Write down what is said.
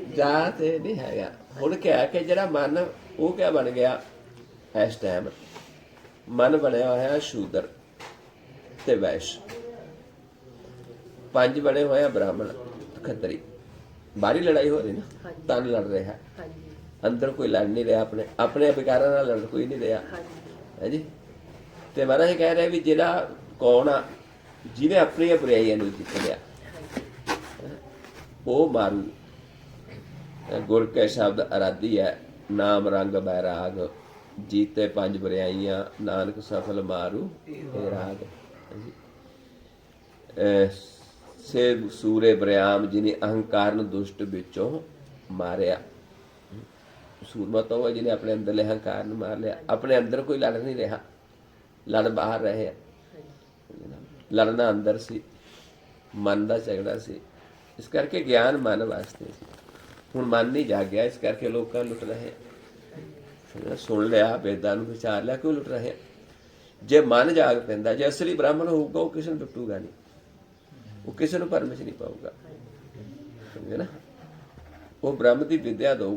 ਵਿਦਿਆ ਜਾ ਤੇ ਨਹੀਂ ਹੈਗਾ। ਹੁਣ ਕਿਹਾ ਕਿ ਜਿਹੜਾ ਮਨ ਉਹ ਕਿਆ ਬਣ ਗਿਆ? ਇਸ ਟਾਈਮ ਮਨ ਬਣਿਆ ਹੋਇਆ ਸ਼ੂਦਰ ਤੇ ਵੈਸ਼। ਪੰਜ ਬਣੇ ਹੋਏ ਆ ਬ੍ਰਾਹਮਣ ਖੱਤਰੀ। ਬਾਹਰੀ ਲੜਾਈ ਹੋ ਰਹੀ ਨਾ। ਤਨ ਲੜ ਰਿਹਾ। ਹਾਂਜੀ। ਅੰਦਰ ਕੋਈ ਲੜ ਨਹੀਂ ਰਿਹਾ ਆਪਣੇ ਆਪਣੇ ਵਿਕਾਰਾਂ ਨਾਲ ਲੜ ਕੋਈ ਨਹੀਂ ਰਿਹਾ। ਹਾਂਜੀ। ਹੈ ਜੀ? ਤੇ ਮਹਾਰਾਜ ਕਹਿ ਰਿਹਾ ਵੀ ਜਿਹੜਾ ਕੌਣ ਆ ਜਿਹਨੇ ਆਪਣੀਆਂ ਬੁਰਾਈਆਂ ਨੂੰ ਜਿੱਤ ਲਿਆ ਉਹ ਮਾਰੂ। ਗੁਰ ਕੇ ਸ਼ਬਦ ਅਰਾਧੀ ਹੈ, ਨਾਮ ਰੰਗ ਬੈਰਾਗ, ਜੀਤੇ ਪੰਜ ਬਰਿਆਈਆਂ ਨਾਨਕ ਸਫਲ ਮਾਰੂ ਇਹ ਰਾਗ। ਹਾਂਜੀ। ਅਹ ਸੇ ਸੂਰੇ ਬ੍ਰਿਆਮ ਜਿਨੇ ਅਹੰਕਾਰਨ ਦੁਸ਼ਟ ਵਿੱਚੋਂ ਮਾਰਿਆ। ਸੂਰਮਾ ਤਾਂ ਜਿਹਨੇ ਆਪਣੇ ਅੰਦਰਲੇ ਅਹੰਕਾਰ ਨੂੰ ਮਾਰ ਲਿਆ। ਆਪਣੇ ਅੰਦਰ ਕੋਈ ਲੜ ਨਹੀਂ ਰਿਹਾ। ਲੜ ਬਾਹਰ ਰਹੇ ਆ। ਲੜਨਾ ਅੰਦਰ ਸੀ। ਮਨ ਦਾ ਝਗੜਾ ਸੀ। ਇਸ ਕਰਕੇ ਗਿਆਨ ਮਨ ਵਾਸਤੇ ਸੀ। ਹੁਣ ਮਨ ਨਹੀਂ ਜਾਗਿਆ, ਇਸ ਕਰਕੇ ਲੋਕਾਂ ਨੂੰ ਲੁੱਟ ਰਹੇ। ਸੁਣ ਲਿਆ, ਵੇਦਾਂ ਨੂੰ ਵਿਚਾਰ ਲਿਆ, ਕਿਉਂ ਲੁੱਟ ਰਹੇ? ਜੇ ਮਨ ਜਾਗ ਪੈਂਦਾ, ਜੇ ਅਸਲੀ ਬ੍ਰਾਹਮਣ ਹੋਊਗਾ, ਉਹ ਕਿਸੇ ਨੂੰ ਲੁੱਟੂਗਾ ਨਹੀਂ। ਉਹ ਕਿਸੇ ਨੂੰ ਪਰਮਿਸ਼ਨ ਨਹੀਂ ਪਾਊਗਾ। ਸਮਝੇ ਨਾ? ਉਹ ਬ੍ਰਹਮ ਦੀ ਵਿਦਿਆ ਦਊਗਾ।